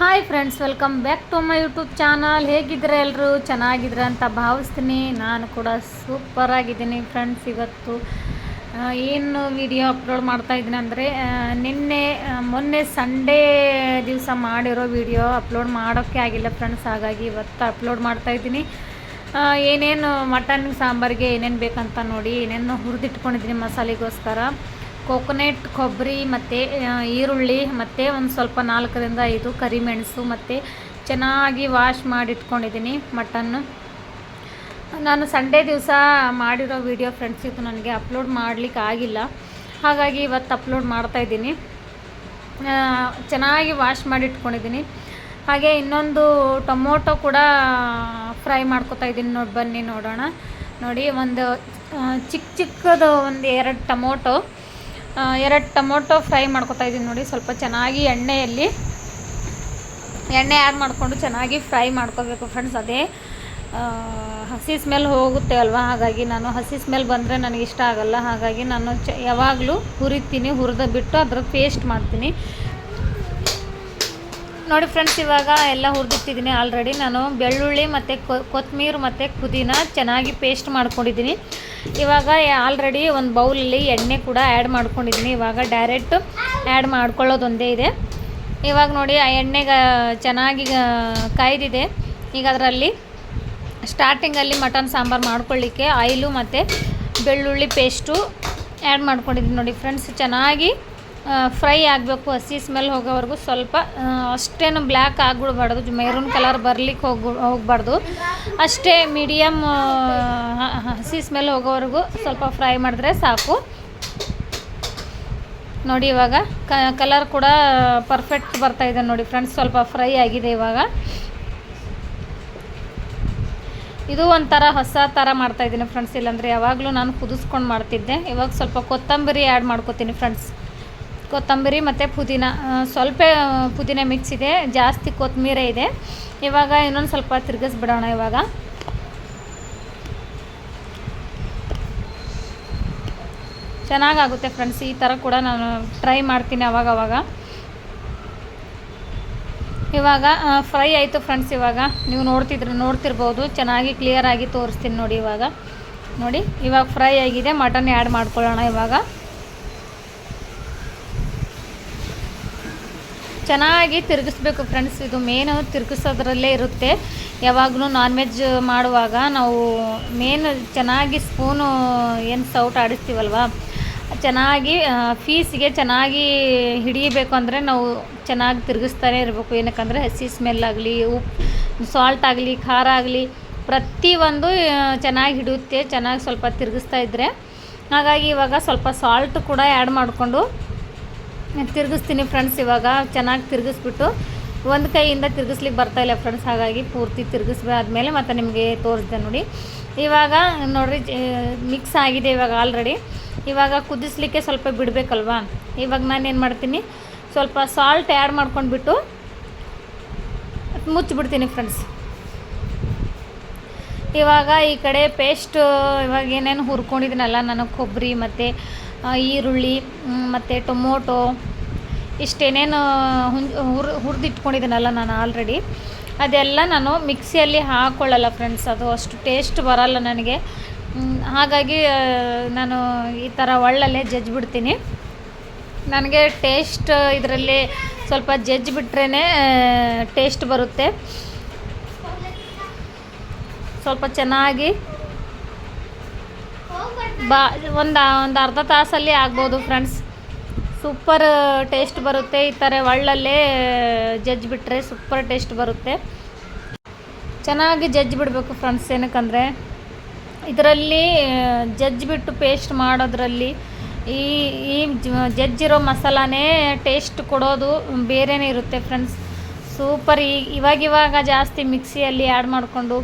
Hi friends welcome back to my YouTube channel ಹೇಗಿದ್ರೆ ಎಲ್ಲರೂ ಚೆನ್ನಾಗಿದ್ರೆ ಅಂತ ಭಾವಿಸ್ತೀನಿ. ನಾನು ಕೂಡ ಸೂಪರ್ ಆಗಿದ್ದೀನಿ ಫ್ರೆಂಡ್ಸ್ ಇವತ್ತು. ಏನು ವಿಡಿಯೋ ಅಪ್ಲೋಡ್ ಮಾಡ್ತಾ ಇದ್ದೀನಿ ಅಂದರೆ ನಿನ್ನೆ ಮೊನ್ನೆ ಸಂಡೇ ದಿವಸ ಮಾಡಿರೋ ವಿಡಿಯೋ ಅಪ್ಲೋಡ್ ಮಾಡೋಕ್ಕೆ ಆಗಿಲ್ಲ ಫ್ರೆಂಡ್ಸ್ ಹಾಗಾಗಿ ಇವತ್ತು ಅಪ್ಲೋಡ್ ಮಾಡ್ತಾ ಇದ್ದೀನಿ. ಏನೇನು ಮಟನ್, ಸಾಂಬಾರಿಗೆ ಏನೇನು ಬೇಕಂತ ನೋಡಿ, ಏನೇನು ಹುರಿದಿಟ್ಕೊಂಡಿದ್ದೀನಿ ಮಸಾಲೆಗೋಸ್ಕರ. ಕೊಕೊನೆಟ್ ಕೊಬ್ಬರಿ ಮತ್ತು ಈರುಳ್ಳಿ ಮತ್ತು ಒಂದು ಸ್ವಲ್ಪ ನಾಲ್ಕರಿಂದ ಐದು ಕರಿಮೆಣಸು ಮತ್ತು ಚೆನ್ನಾಗಿ ವಾಶ್ ಮಾಡಿ ಇಟ್ಕೊಂಡಿದ್ದೀನಿ ಮಟನ್ನು. ನಾನು ಸಂಡೇ ದಿವಸ ಮಾಡಿರೋ ವಿಡಿಯೋ ಫ್ರೆಂಡ್ಸ್ ಇದು ನನಗೆ ಅಪ್ಲೋಡ್ ಮಾಡಲಿಕ್ಕೆ ಆಗಿಲ್ಲ. ಹಾಗಾಗಿ ಇವತ್ತು ಅಪ್ಲೋಡ್ ಮಾಡ್ತಾಯಿದ್ದೀನಿ ಚೆನ್ನಾಗಿ ವಾಶ್ ಮಾಡಿ ಇಟ್ಕೊಂಡಿದ್ದೀನಿ ಹಾಗೆ ಇನ್ನೊಂದು ಟೊಮೊಟೊ ಕೂಡ ಫ್ರೈ ಮಾಡ್ಕೊತಾ ಇದ್ದೀನಿ ನೋಡಿ, ಬನ್ನಿ ನೋಡೋಣ. ನೋಡಿ, ಒಂದು ಚಿಕ್ಕ ಚಿಕ್ಕದು ಒಂದು ಎರಡು ಟೊಮೊಟೊ. ಎರಡು ಟೊಮೊಟೊ ಫ್ರೈ ಮಾಡ್ಕೊತಾ ಇದ್ದೀನಿ ನೋಡಿ, ಸ್ವಲ್ಪ ಚೆನ್ನಾಗಿ ಎಣ್ಣೆಯಲ್ಲಿ. ಎಣ್ಣೆ ಆ್ಯಡ್ ಮಾಡಿಕೊಂಡು ಚೆನ್ನಾಗಿ ಫ್ರೈ ಮಾಡ್ಕೋಬೇಕು ಫ್ರೆಂಡ್ಸ್ ಅದೇ ಹಸಿ ಸ್ಮೆಲ್ ಹೋಗುತ್ತೆ ಅಲ್ವಾ? ಹಾಗಾಗಿ ನಾನು ಹಸಿ ಸ್ಮೆಲ್ ಬಂದರೆ ನನಗೆ ಇಷ್ಟ ಆಗಲ್ಲ. ಹಾಗಾಗಿ ನಾನು ಚ, ಯಾವಾಗಲೂ ಹುರಿತೀನಿ, ಹುರಿದು ಬಿಟ್ಟು ಅದ್ರ ಪೇಸ್ಟ್ ಮಾಡ್ತೀನಿ. ನೋಡಿ ಫ್ರೆಂಡ್ಸ್ ಇವಾಗ ಎಲ್ಲ ಹುರಿದಿಟ್ಟಿದ್ದೀನಿ ಆಲ್ರೆಡಿ ನಾನು ಬೆಳ್ಳುಳ್ಳಿ ಮತ್ತು ಕೊತ್ತಂಬರಿ ಮತ್ತು ಪುದೀನ ಚೆನ್ನಾಗಿ ಪೇಸ್ಟ್ ಮಾಡ್ಕೊಂಡಿದ್ದೀನಿ. ಇವಾಗ ಆಲ್ರೆಡಿ ಒಂದು ಬೌಲಲ್ಲಿ ಎಣ್ಣೆ ಕೂಡ ಆ್ಯಡ್ ಮಾಡ್ಕೊಂಡಿದ್ದೀನಿ. ಇವಾಗ ಡೈರೆಕ್ಟ್ ಆ್ಯಡ್ ಮಾಡ್ಕೊಳ್ಳೋದೊಂದೇ ಇದೆ. ಇವಾಗ ನೋಡಿ, ಆ ಎಣ್ಣೆಗೆ ಚೆನ್ನಾಗಿ ಕಾಯ್ದಿದೆ. ಈಗ ಅದರಲ್ಲಿ ಸ್ಟಾರ್ಟಿಂಗಲ್ಲಿ ಮಟನ್ ಸಾಂಬಾರು ಮಾಡ್ಕೊಳ್ಳಿಕ್ಕೆ, ಆಯಿಲು ಮತ್ತು ಬೆಳ್ಳುಳ್ಳಿ ಪೇಸ್ಟು ಆ್ಯಡ್ ಮಾಡ್ಕೊಂಡಿದ್ದೀನಿ ನೋಡಿ ಫ್ರೆಂಡ್ಸ್ ಚೆನ್ನಾಗಿ ಫ್ರೈ ಆಗಬೇಕು, ಹಸಿ ಸ್ಮೆಲ್ ಹೋಗೋವರೆಗೂ ಸ್ವಲ್ಪ ಅಷ್ಟೇನು ಬ್ಲ್ಯಾಕ್ ಆಗಿಬಿಡ್ಬಾರ್ದು ಮೆರೂನ್ ಕಲರ್ ಬರ್ಲಿಕ್ಕೆ ಹೋಗಿ ಹೋಗ್ಬಾರ್ದು. ಅಷ್ಟೇ ಮೀಡಿಯಮ್ ಹಸಿ ಸ್ಮೆಲ್ ಹೋಗೋವರೆಗೂ ಸ್ವಲ್ಪ ಫ್ರೈ ಮಾಡಿದ್ರೆ ಸಾಕು. ನೋಡಿ ಇವಾಗ ಕಲರ್ ಕೂಡ ಪರ್ಫೆಕ್ಟ್ ಬರ್ತಾ ಇದೆ ನೋಡಿ ಫ್ರೆಂಡ್ಸ್ ಸ್ವಲ್ಪ ಫ್ರೈ ಆಗಿದೆ ಇವಾಗ. ಇದು ಒಂಥರ ಹೊಸ ಥರ ಮಾಡ್ತಾಯಿದ್ದೀನಿ ಫ್ರೆಂಡ್ಸ್ ಇಲ್ಲಾಂದರೆ ಯಾವಾಗಲೂ ನಾನು ಕುದಿಸ್ಕೊಂಡು ಮಾಡ್ತಿದ್ದೆ. ಇವಾಗ ಸ್ವಲ್ಪ ಕೊತ್ತಂಬರಿ ಆ್ಯಡ್ ಮಾಡ್ಕೋತೀನಿ ಫ್ರೆಂಡ್ಸ್ ಕೊತ್ತಂಬರಿ ಮತ್ತು ಪುದೀನ ಸ್ವಲ್ಪ ಪುದೀನ ಮಿಕ್ಸ್ ಇದೆ, ಜಾಸ್ತಿ ಕೊತ್ತಂಬರಿ ಇದೆ. ಇವಾಗ ಇನ್ನೊಂದು ಸ್ವಲ್ಪ ತಿರುಗಿಸ್ಬಿಡೋಣ ಇವಾಗ. ಚೆನ್ನಾಗಾಗುತ್ತೆ ಫ್ರೆಂಡ್ಸ್ ಈ ಥರ ಕೂಡ ನಾನು ಟ್ರೈ ಮಾಡ್ತೀನಿ ಅವಾಗ ಅವಾಗ. ಇವಾಗ ಫ್ರೈ ಆಯಿತು ಫ್ರೆಂಡ್ಸ್ ಇವಾಗ. ನೀವು ನೋಡ್ತಿದ್ರೆ, ನೋಡ್ತಿರ್ಬೋದು, ಚೆನ್ನಾಗಿ ಕ್ಲಿಯರಾಗಿ ತೋರಿಸ್ತೀನಿ ನೋಡಿ ಇವಾಗ. ನೋಡಿ, ಇವಾಗ ಫ್ರೈ ಆಗಿದೆ ಮಟನ್ ಆ್ಯಡ್ ಮಾಡ್ಕೊಳ್ಳೋಣ ಇವಾಗ. ಚೆನ್ನಾಗಿ ತಿರುಗಿಸ್ಬೇಕು ಫ್ರೆಂಡ್ಸ್ ಇದು ಮೇನು ತಿರುಗಿಸೋದ್ರಲ್ಲೇ ಇರುತ್ತೆ. ಯಾವಾಗಲೂ ನಾನ್ ವೆಜ್ ಮಾಡುವಾಗ ನಾವು ಮೇನ್ ಚೆನ್ನಾಗಿ ಸ್ಪೂನು ಏನು ಸೌಟ್ ಆಡಿಸ್ತೀವಲ್ವ? ಚೆನ್ನಾಗಿ ಫೀಸಿಗೆ ಚೆನ್ನಾಗಿ ಹಿಡಿಯಬೇಕು ಅಂದರೆ ನಾವು ಚೆನ್ನಾಗಿ ತಿರುಗಿಸ್ತಾನೆ ಇರಬೇಕು. ಏನಕ್ಕಂದರೆ ಹಸಿ ಸ್ಮೆಲ್ ಆಗಲಿ, ಉಪ್ಪು ಸಾಲ್ಟ್ ಆಗಲಿ, ಖಾರ ಆಗಲಿ, ಪ್ರತಿಯೊಂದು ಚೆನ್ನಾಗಿ ಹಿಡಿಯುತ್ತೆ. ಚೆನ್ನಾಗಿ ಸ್ವಲ್ಪ ತಿರುಗಿಸ್ತಾ ಇದ್ದರೆ ಹಾಗಾಗಿ ಇವಾಗ ಸ್ವಲ್ಪ ಸಾಲ್ಟ್ ಕೂಡ ಆ್ಯಡ್ ಮಾಡಿಕೊಂಡು ತಿರುಗಿಸ್ತೀನಿ ಫ್ರೆಂಡ್ಸ್ ಇವಾಗ. ಚೆನ್ನಾಗಿ ತಿರುಗಿಸ್ಬಿಟ್ಟು ಒಂದು ಕೈಯಿಂದ ತಿರುಗಿಸ್ಲಿಕ್ಕೆ ಇಲ್ಲ ಫ್ರೆಂಡ್ಸ್ ಹಾಗಾಗಿ ಪೂರ್ತಿ ತಿರುಗಿಸ್ಬಾದ್ಮೇಲೆ ಮತ್ತೆ ನಿಮಗೆ ತೋರಿಸ್ದೆ ನೋಡಿ. ಇವಾಗ ನೋಡ್ರಿ ಮಿಕ್ಸ್ ಆಗಿದೆ ಇವಾಗ ಆಲ್ರೆಡಿ ಇವಾಗ ಕುದಿಸ್ಲಿಕ್ಕೆ ಸ್ವಲ್ಪ ಬಿಡಬೇಕಲ್ವಾ? ಇವಾಗ ನಾನು ಏನು ಮಾಡ್ತೀನಿ, ಸ್ವಲ್ಪ ಸಾಲ್ಟ್ ಆ್ಯಡ್ ಮಾಡ್ಕೊಂಡ್ಬಿಟ್ಟು ಮುಚ್ಚಿಬಿಡ್ತೀನಿ ಫ್ರೆಂಡ್ಸ್ ಇವಾಗ ಈ ಕಡೆ ಪೇಸ್ಟ್ ಇವಾಗ ಏನೇನು ಹುರ್ಕೊಂಡಿದ್ದೀನಲ್ಲ ನಾನು ಕೊಬ್ಬರಿ ಮತ್ತು ಈರುಳ್ಳಿ ಮತ್ತು ಟೊಮೊಟೊ, ಇಷ್ಟೇನೇನು ಹುಂಜ್ ಹುರ್, ಹುರಿದಿಟ್ಕೊಂಡಿದ್ದೀನಲ್ಲ ನಾನು ಆಲ್ರೆಡಿ ಅದೆಲ್ಲ ನಾನು ಮಿಕ್ಸಿಯಲ್ಲಿ ಹಾಕ್ಕೊಳ್ಳಲ್ಲ ಫ್ರೆಂಡ್ಸ್ ಅದು ಅಷ್ಟು ಟೇಸ್ಟ್ ಬರಲ್ಲ ನನಗೆ. ಹಾಗಾಗಿ ನಾನು ಈ ಥರ ಒಳ್ಳಲ್ಲೇ ಜಜ್ಜಿಬಿಡ್ತೀನಿ ನನಗೆ ಟೇಸ್ಟ್ ಇದರಲ್ಲಿ ಸ್ವಲ್ಪ ಜಜ್ಜಿಬಿಟ್ರೇ ಟೇಸ್ಟ್ ಬರುತ್ತೆ. ಸ್ವಲ್ಪ ಚೆನ್ನಾಗಿ ಬಾ, ಒಂದು ಒಂದು ಅರ್ಧ ತಾಸಲ್ಲಿ ಆಗ್ಬೋದು ಫ್ರೆಂಡ್ಸ್ ಸೂಪರ್ ಟೇಸ್ಟ್ ಬರುತ್ತೆ. ಈ ಥರ ಒಳ್ಳಲ್ಲೇ ಜಜ್ಜಿ ಬಿಟ್ಟರೆ ಸೂಪರ್ ಟೇಸ್ಟ್ ಬರುತ್ತೆ. ಚೆನ್ನಾಗಿ ಜಜ್ಜಿ ಬಿಡಬೇಕು ಫ್ರೆಂಡ್ಸ್ ಏನಕ್ಕಂದರೆ. ಇದರಲ್ಲಿ ಜಜ್ಜಿ ಬಿಟ್ಟು ಪೇಸ್ಟ್ ಮಾಡೋದ್ರಲ್ಲಿ ಈ ಈ ಜಜ್ಜಿರೋ ಮಸಾಲಾನೇ ಟೇಸ್ಟ್ ಕೊಡೋದು ಬೇರೆನೇ ಇರುತ್ತೆ ಫ್ರೆಂಡ್ಸ್ ಸೂಪರ್ ಈ ಇವಾಗಿವಾಗ ಜಾಸ್ತಿ ಮಿಕ್ಸಿಯಲ್ಲಿ ಆ್ಯಡ್ ಮಾಡಿಕೊಂಡು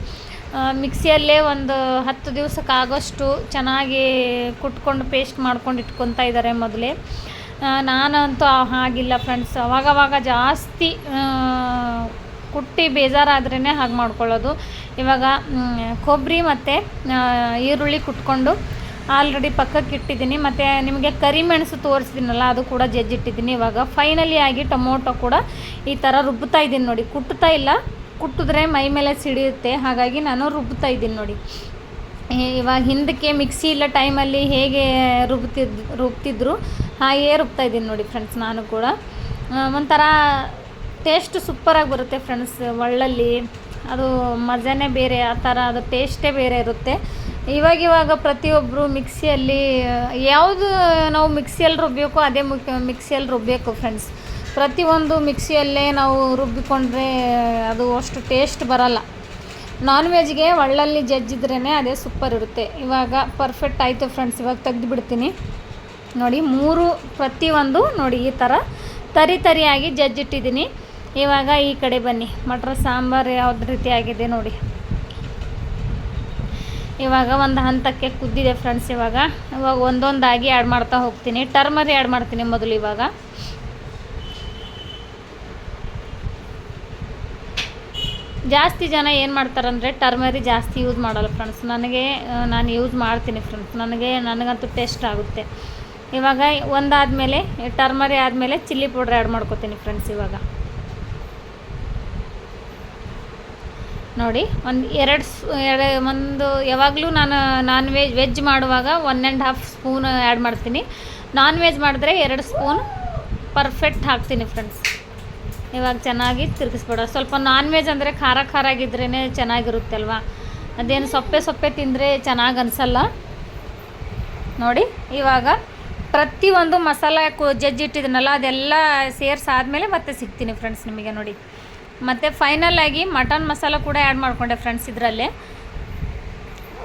ಮಿಕ್ಸಿಯಲ್ಲೇ ಒಂದು ಹತ್ತು ದಿವಸಕ್ಕಾಗೋಷ್ಟು ಚೆನ್ನಾಗಿ ಕುಟ್ಕೊಂಡು ಪೇಸ್ಟ್ ಮಾಡ್ಕೊಂಡು ಇಟ್ಕೊತಾ ಇದ್ದಾರೆ ಮೊದಲೇ. ನಾನಂತೂ ಹಾಗಿಲ್ಲ ಫ್ರೆಂಡ್ಸ್. ಅವಾಗವಾಗ ಜಾಸ್ತಿ ಕುಟ್ಟಿ ಬೇಜಾರಾದ್ರೇ ಹಾಗೆ ಮಾಡ್ಕೊಳ್ಳೋದು. ಇವಾಗ ಕೊಬ್ಬರಿ ಮತ್ತು ಈರುಳ್ಳಿ ಕುಟ್ಕೊಂಡು ಆಲ್ರೆಡಿ ಪಕ್ಕಕ್ಕೆ ಇಟ್ಟಿದ್ದೀನಿ. ಮತ್ತು ನಿಮಗೆ ಕರಿಮೆಣಸು ತೋರಿಸಿದ್ದೀನಲ್ಲ, ಅದು ಕೂಡ ಜಜ್ಜಿಟ್ಟಿದ್ದೀನಿ ಇವಾಗ. ಫೈನಲಿ ಆಗಿ ಟೊಮೊಟೊ ಕೂಡ ಈ ಥರ ರುಬ್ಬುತ್ತಾ ಇದ್ದೀನಿ ನೋಡಿ. ಕುಟ್ತಾ ಇಲ್ಲ ಕುಟ್ಟಿದ್ರೆ ಮೈ ಮೇಲೆ ಸಿಡಿಯುತ್ತೆ. ಹಾಗಾಗಿ ನಾನು ರುಬ್ಬುತ್ತಾ ಇದ್ದೀನಿ ನೋಡಿ. ಇವಾಗ ಹಿಂದಕ್ಕೆ ಮಿಕ್ಸಿ ಇಲ್ಲ ಟೈಮಲ್ಲಿ ಹೇಗೆ ರುಬ್ತಿದ್ ರುಬ್ತಿದ್ರು ಹಾಗೇ ರುಬ್ತಾ ಇದ್ದೀನಿ ನೋಡಿ ಫ್ರೆಂಡ್ಸ್ ನಾನು ಕೂಡ. ಒಂಥರ ಟೇಸ್ಟ್ ಸೂಪರಾಗಿ ಬರುತ್ತೆ ಫ್ರೆಂಡ್ಸ್ ಒಳ್ಳಲ್ಲಿ. ಅದು ಮಜಾನೇ ಬೇರೆ, ಆ ಥರ ಅದು ಟೇಸ್ಟೇ ಬೇರೆ ಇರುತ್ತೆ. ಇವಾಗ ಇವಾಗ ಪ್ರತಿಯೊಬ್ಬರು ಮಿಕ್ಸಿಯಲ್ಲಿ, ಯಾವುದು ನಾವು ಮಿಕ್ಸಿಯಲ್ಲಿ ರುಬ್ಬಬೇಕು ಅದೇ ಮುಖ್ಯ ಮಿಕ್ಸಿಯಲ್ಲಿ ರುಬ್ಬಬೇಕು ಫ್ರೆಂಡ್ಸ್. ಪ್ರತಿಯೊಂದು ಮಿಕ್ಸಿಯಲ್ಲೇ ನಾವು ರುಬ್ಬಿಕೊಂಡ್ರೆ ಅದು ಅಷ್ಟು ಟೇಸ್ಟ್ ಬರಲ್ಲ. ನಾನ್ ವೆಜ್ಗೆ ಒಳ್ಳಲ್ಲಿ ಜಜ್ಜಿದ್ರೇ ಅದೇ ಸೂಪರ್ ಇರುತ್ತೆ. ಇವಾಗ ಪರ್ಫೆಕ್ಟ್ ಆಯಿತು ಫ್ರೆಂಡ್ಸ್ ಇವಾಗ ತೆಗ್ದು ಬಿಡ್ತೀನಿ. ನೋಡಿ, ಮೂರು, ಪ್ರತಿಯೊಂದು ನೋಡಿ ಈ ಥರ ತರಿ ತರಿಯಾಗಿ ಜಜ್ಜಿಟ್ಟಿದ್ದೀನಿ ಇವಾಗ ಈ ಕಡೆ ಬನ್ನಿ. ಮಟ್ರ, ಸಾಂಬಾರು ಯಾವ್ದು ರೀತಿ ಆಗಿದೆ ನೋಡಿ. ಇವಾಗ ಒಂದು ಹಂತಕ್ಕೆ ಕುದ್ದಿದೆ ಫ್ರೆಂಡ್ಸ್ ಇವಾಗ. ಇವಾಗ ಒಂದೊಂದಾಗಿ ಆ್ಯಡ್ ಮಾಡ್ತಾ ಹೋಗ್ತೀನಿ. ಟರ್ಮರಿ ಆ್ಯಡ್ ಮಾಡ್ತೀನಿ ಮೊದಲು ಇವಾಗ. ಜಾಸ್ತಿ ಜನ ಏನು ಮಾಡ್ತಾರಂದರೆ ಟರ್ಮರಿ ಜಾಸ್ತಿ ಯೂಸ್ ಮಾಡೋಲ್ಲ ಫ್ರೆಂಡ್ಸ್ ನನಗೆ ನಾನು ಯೂಸ್ ಮಾಡ್ತೀನಿ ಫ್ರೆಂಡ್ಸ್ ನನಗೆ, ನನಗಂತೂ ಟೇಸ್ಟ್ ಆಗುತ್ತೆ. ಇವಾಗ ಒಂದಾದಮೇಲೆ ಟರ್ಮರಿ ಆದಮೇಲೆ ಚಿಲ್ಲಿ ಪೌಡ್ರ್ ಆ್ಯಡ್ ಮಾಡ್ಕೋತೀನಿ ಫ್ರೆಂಡ್ಸ್ ಇವಾಗ. ನೋಡಿ, ಒಂದು ಎರಡು ಎರಡು, ಒಂದು, ಯಾವಾಗಲೂ ನಾನು, ನಾನ್ ವೆಜ್ ವೆಜ್ ಮಾಡುವಾಗ one and half spoon add ಮಾಡ್ತೀನಿ. ನಾನ್ ವೆಜ್ ಮಾಡಿದ್ರೆ ಎರಡು ಸ್ಪೂನ್ ಪರ್ಫೆಕ್ಟ್ ಹಾಕ್ತೀನಿ ಫ್ರೆಂಡ್ಸ್ ಇವಾಗ ಚೆನ್ನಾಗಿ ತಿರುಗಿಸ್ಬೇಡ. ಸ್ವಲ್ಪ ನಾನ್ ವೆಜ್ ಅಂದರೆ ಖಾರ ಖಾರ ಆಗಿದ್ರೇ ಚೆನ್ನಾಗಿರುತ್ತೆ ಅಲ್ವಾ ಅದೇನು ಸೊಪ್ಪೆ ಸೊಪ್ಪೆ ತಿಂದರೆ ಚೆನ್ನಾಗಿ ಅನಿಸಲ್ಲ? ನೋಡಿ, ಇವಾಗ ಪ್ರತಿಯೊಂದು ಮಸಾಲ ಜಜ್ಜಿ ಜಜ್ಜಿಟ್ಟಿದ್ದೀನಲ್ಲ ಅದೆಲ್ಲ ಸೇರಿಸಾದ್ಮೇಲೆ ಮತ್ತೆ ಸಿಗ್ತೀನಿ ಫ್ರೆಂಡ್ಸ್ ನಿಮಗೆ ನೋಡಿ. ಮತ್ತು ಫೈನಲ್ ಆಗಿ ಮಟನ್ ಮಸಾಲ ಕೂಡ ಆ್ಯಡ್ ಮಾಡಿಕೊಂಡೆ ಫ್ರೆಂಡ್ಸ್ ಇದರಲ್ಲೇ.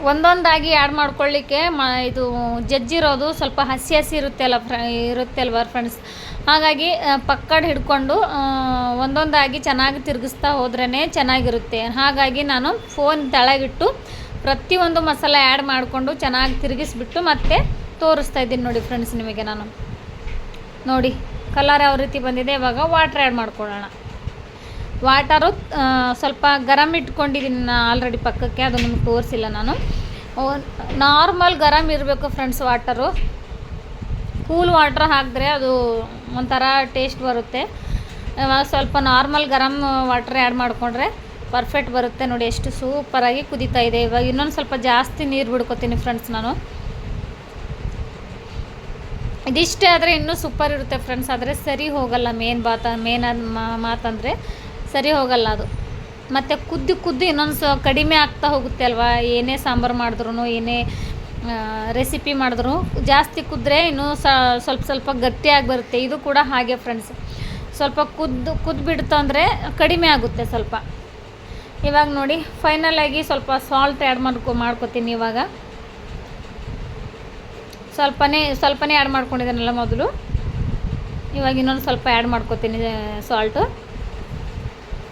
ಒಂದೊಂದಾಗಿ ಆ್ಯಡ್ ಮಾಡ್ಕೊಳ್ಳಿಕ್ಕೆ ಮ, ಇದು ಜಜ್ಜಿರೋದು ಸ್ವಲ್ಪ ಹಸಿ ಹಸಿ ಇರುತ್ತೆ ಅಲ್ಲ ಫ್ರ ಇರುತ್ತೆ ಅಲ್ವ ಫ್ರೆಂಡ್ಸ್ ಹಾಗಾಗಿ ಪಕ್ಕಡ್ ಹಿಡ್ಕೊಂಡು ಒಂದೊಂದಾಗಿ ಚೆನ್ನಾಗಿ ತಿರುಗಿಸ್ತಾ ಹೋದ್ರೇ ಚೆನ್ನಾಗಿರುತ್ತೆ. ಹಾಗಾಗಿ ನಾನು ಫೋನ್ ತೆಳಗಿಟ್ಟು ಪ್ರತಿಯೊಂದು ಮಸಾಲೆ ಆ್ಯಡ್ ಮಾಡಿಕೊಂಡು ಚೆನ್ನಾಗಿ ತಿರುಗಿಸ್ಬಿಟ್ಟು ಮತ್ತೆ ತೋರಿಸ್ತಾ ಇದ್ದೀನಿ ನೋಡಿ ಫ್ರೆಂಡ್ಸ್ ನಿಮಗೆ ನಾನು. ನೋಡಿ ಕಲರ್ ಯಾವ ರೀತಿ ಬಂದಿದೆ, ಇವಾಗ ವಾಟ್ರ್ ಆ್ಯಡ್ ಮಾಡ್ಕೊಳ್ಳೋಣ. ವಾಟರು ಸ್ವಲ್ಪ ಗರಮ್ ಇಟ್ಕೊಂಡಿದ್ದೀನಿ ನಾನು ಆಲ್ರೆಡಿ ಪಕ್ಕಕ್ಕೆ, ಅದು ನಿಮ್ಗೆ ತೋರಿಸಿಲ್ಲ ನಾನು. ನಾರ್ಮಲ್ ಗರಮ್ ಇರಬೇಕು ಫ್ರೆಂಡ್ಸ್ ವಾಟರು. ಕೂಲ್ ವಾಟ್ರ್ ಹಾಕಿದ್ರೆ ಅದು ಒಂಥರ ಟೇಸ್ಟ್ ಬರುತ್ತೆ. ಸ್ವಲ್ಪ ನಾರ್ಮಲ್ ಗರಮ್ ವಾಟರ್ ಆ್ಯಡ್ ಮಾಡಿಕೊಂಡ್ರೆ ಪರ್ಫೆಕ್ಟ್ ಬರುತ್ತೆ ನೋಡಿ, ಎಷ್ಟು ಸೂಪರಾಗಿ ಕುದೀತಾ ಇದೆ. ಇವಾಗ ಇನ್ನೊಂದು ಸ್ವಲ್ಪ ಜಾಸ್ತಿ ನೀರು ಬಿಡ್ಕೋತೀನಿ ಫ್ರೆಂಡ್ಸ್ ನಾನು. ಇದಿಷ್ಟೇ ಆದರೆ ಇನ್ನೂ ಸೂಪರ್ ಇರುತ್ತೆ ಫ್ರೆಂಡ್ಸ್ ಆದರೆ ಸರಿ ಹೋಗಲ್ಲ ಮೇನ್ ಬಾತ ಮೇನ್ ಮಾತಂದರೆ. ಸರಿ ಹೋಗಲ್ಲ ಅದು. ಮತ್ತು ಕುದ್ದು ಕುದ್ದು ಇನ್ನೊಂದು ಸ ಕಡಿಮೆ ಆಗ್ತಾ ಹೋಗುತ್ತೆ ಅಲ್ವಾ? ಏನೇ ಸಾಂಬಾರು ಮಾಡಿದ್ರು ಏನೇ ರೆಸಿಪಿ ಮಾಡಿದ್ರು ಜಾಸ್ತಿ ಕುದ್ರೆ ಇನ್ನೂ ಸ್ವಲ್ಪ ಸ್ವಲ್ಪ ಗಟ್ಟಿಯಾಗಿ ಬರುತ್ತೆ. ಇದು ಕೂಡ ಹಾಗೆ ಫ್ರೆಂಡ್ಸ್ ಸ್ವಲ್ಪ ಕುದ್ದು ಕುದ್ದು ಅಂದರೆ ಕಡಿಮೆ ಆಗುತ್ತೆ ಸ್ವಲ್ಪ. ಇವಾಗ ನೋಡಿ ಫೈನಲ್ ಆಗಿ ಸ್ವಲ್ಪ ಸಾಲ್ಟ್ ಆ್ಯಡ್ ಮಾಡ್ಕೊ, ಮಾಡ್ಕೊತೀನಿ ಇವಾಗ. ಸ್ವಲ್ಪನೇ ಸ್ವಲ್ಪನೇ ಆ್ಯಡ್ ಮಾಡ್ಕೊಂಡಿದ್ದೀನಲ್ಲ ಮೊದಲು. ಇವಾಗ ಇನ್ನೊಂದು ಸ್ವಲ್ಪ ಆ್ಯಡ್ ಮಾಡ್ಕೊತೀನಿ ಸಾಲ್ಟು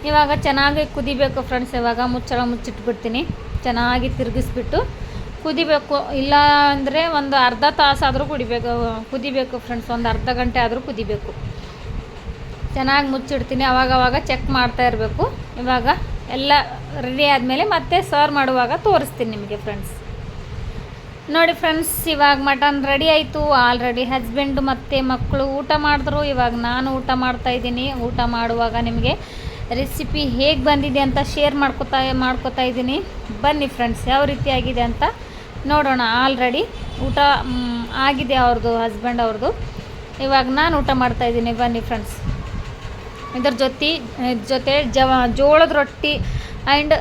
ಇವಾಗ ಚೆನ್ನಾಗಿ ಕುದಿಬೇಕು ಫ್ರೆಂಡ್ಸ್ ಇವಾಗ ಮುಚ್ಚಳ ಮುಚ್ಚಿಟ್ಬಿಡ್ತೀನಿ. ಚೆನ್ನಾಗಿ ತಿರುಗಿಸ್ಬಿಟ್ಟು ಕುದಿಬೇಕು. ಇಲ್ಲ ಅಂದರೆ ಒಂದು ಅರ್ಧ ತಾಸಾದರೂ ಕುಡಿಬೇಕು, ಕುದಿಬೇಕು ಫ್ರೆಂಡ್ಸ್ ಒಂದು ಅರ್ಧ ಗಂಟೆ ಆದರೂ ಕುದಿಬೇಕು. ಚೆನ್ನಾಗಿ ಮುಚ್ಚಿಡ್ತೀನಿ. ಅವಾಗವಾಗ ಅವಾಗ ಚೆಕ್ ಮಾಡ್ತಾ ಇರಬೇಕು. ಇವಾಗ ಎಲ್ಲ ರೆಡಿ ಆದಮೇಲೆ ಮತ್ತೆ ಸರ್ವ್ ಮಾಡುವಾಗ ತೋರಿಸ್ತೀನಿ ನಿಮಗೆ ಫ್ರೆಂಡ್ಸ್ ನೋಡಿ ಫ್ರೆಂಡ್ಸ್ ಇವಾಗ ಮಟನ್ ರೆಡಿ ಆಯಿತು. ಆಲ್ರೆಡಿ ಹಸ್ಬೆಂಡು ಮತ್ತು ಮಕ್ಕಳು ಊಟ ಮಾಡಿದ್ರು. ಇವಾಗ ನಾನು ಊಟ ಮಾಡ್ತಾ ಇದ್ದೀನಿ. ಊಟ ಮಾಡುವಾಗ ನಿಮಗೆ ರೆಸಿಪಿ ಹೇಗೆ ಬಂದಿದೆ ಅಂತ ಶೇರ್ ಮಾಡ್ಕೊತಾ ಮಾಡ್ಕೊತಾ ಇದ್ದೀನಿ. ಬನ್ನಿ ಫ್ರೆಂಡ್ಸ್ ಯಾವ ರೀತಿ ಆಗಿದೆ ಅಂತ ನೋಡೋಣ. ಆಲ್ರೆಡಿ ಊಟ ಆಗಿದೆ ಅವ್ರದ್ದು ಹಸ್ಬೆಂಡ್ ಅವ್ರದ್ದು ಇವಾಗ ನಾನು ಊಟ ಮಾಡ್ತಾ ಇದ್ದೀನಿ. ಬನ್ನಿ ಫ್ರೆಂಡ್ಸ್ ಇದ್ರ ಜೊತೆ ಜೊತೆ ಜವ, ಜೋಳದ ರೊಟ್ಟಿ ಆ್ಯಂಡ್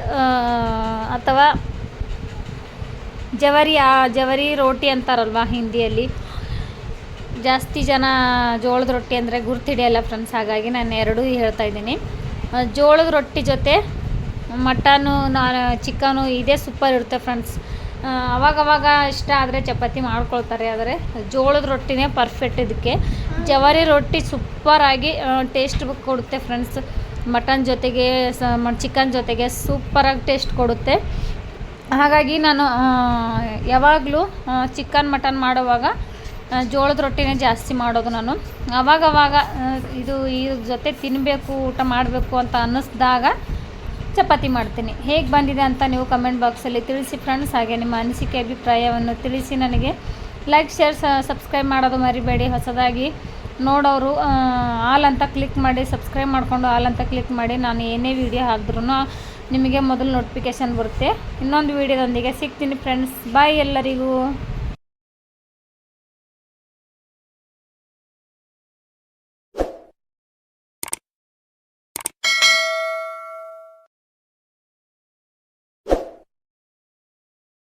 ಅಥವಾ ಜವರಿ, ಆ, ಜವರಿ ರೋಟಿ ಅಂತಾರಲ್ವ ಹಿಂದಿಯಲ್ಲಿ. ಜಾಸ್ತಿ ಜನ ಜೋಳದ ರೊಟ್ಟಿ ಅಂದರೆ ಗುರ್ತಿಡಿಯಲ್ಲ ಫ್ರೆಂಡ್ಸ್ ಹಾಗಾಗಿ ನಾನು ಎರಡೂ ಹೇಳ್ತಾ ಇದ್ದೀನಿ. ಜೋಳದ ರೊಟ್ಟಿ ಜೊತೆ ಮಟನು ಚಿಕನು ಇದೇ ಸೂಪರ್ ಇರುತ್ತೆ ಫ್ರೆಂಡ್ಸ್ ಅವಾಗವಾಗ ಇಷ್ಟ ಆದರೆ ಚಪಾತಿ ಮಾಡ್ಕೊಳ್ತಾರೆ, ಆದರೆ ಜೋಳದ ರೊಟ್ಟಿನೇ ಪರ್ಫೆಕ್ಟ್ ಇದಕ್ಕೆ. ಜವಾರಿ ರೊಟ್ಟಿ ಸೂಪರಾಗಿ ಟೇಸ್ಟ್ ಕೊಡುತ್ತೆ ಫ್ರೆಂಡ್ಸ್ ಮಟನ್ ಜೊತೆಗೆ, ಸ ಚಿಕನ್ ಜೊತೆಗೆ ಸೂಪರಾಗಿ ಟೇಸ್ಟ್ ಕೊಡುತ್ತೆ. ಹಾಗಾಗಿ ನಾನು ಯಾವಾಗಲೂ ಚಿಕನ್, ಮಟನ್ ಮಾಡುವಾಗ ಜೋಳದ ರೊಟ್ಟಿನೇ ಜಾಸ್ತಿ ಮಾಡೋದು ನಾನು. ಅವಾಗವಾಗ ಇದು ಈ ಜೊತೆ ತಿನ್ನಬೇಕು ಊಟ ಮಾಡಬೇಕು ಅಂತ ಅನ್ನಿಸ್ದಾಗ ಚಪಾತಿ ಮಾಡ್ತೀನಿ. ಹೇಗೆ ಬಂದಿದೆ ಅಂತ ನೀವು ಕಮೆಂಟ್ ಬಾಕ್ಸಲ್ಲಿ ತಿಳಿಸಿ ಫ್ರೆಂಡ್ಸ್ ಹಾಗೆ ನಿಮ್ಮ ಅನಿಸಿಕೆ ಅಭಿಪ್ರಾಯವನ್ನು ತಿಳಿಸಿ ನನಗೆ. ಲೈಕ್ ಶೇರ್ ಸಬ್ಸ್ಕ್ರೈಬ್ ಮಾಡೋದು ಮರಿಬೇಡಿ. ಹೊಸದಾಗಿ ನೋಡೋರು ಆಲ್ ಅಂತ ಕ್ಲಿಕ್ ಮಾಡಿ ಸಬ್ಸ್ಕ್ರೈಬ್ ಮಾಡಿಕೊಂಡು ಆಲ್ ಅಂತ ಕ್ಲಿಕ್ ಮಾಡಿ, ನಾನು ಏನೇ ವಿಡಿಯೋ ಹಾಕಿದ್ರೂ ನಿಮಗೆ ಮೊದಲು ನೋಟಿಫಿಕೇಷನ್ ಬರುತ್ತೆ. ಇನ್ನೊಂದು ವಿಡಿಯೋದೊಂದಿಗೆ ಸಿಗ್ತೀನಿ ಫ್ರೆಂಡ್ಸ್ ಬಾಯ್ ಎಲ್ಲರಿಗೂ.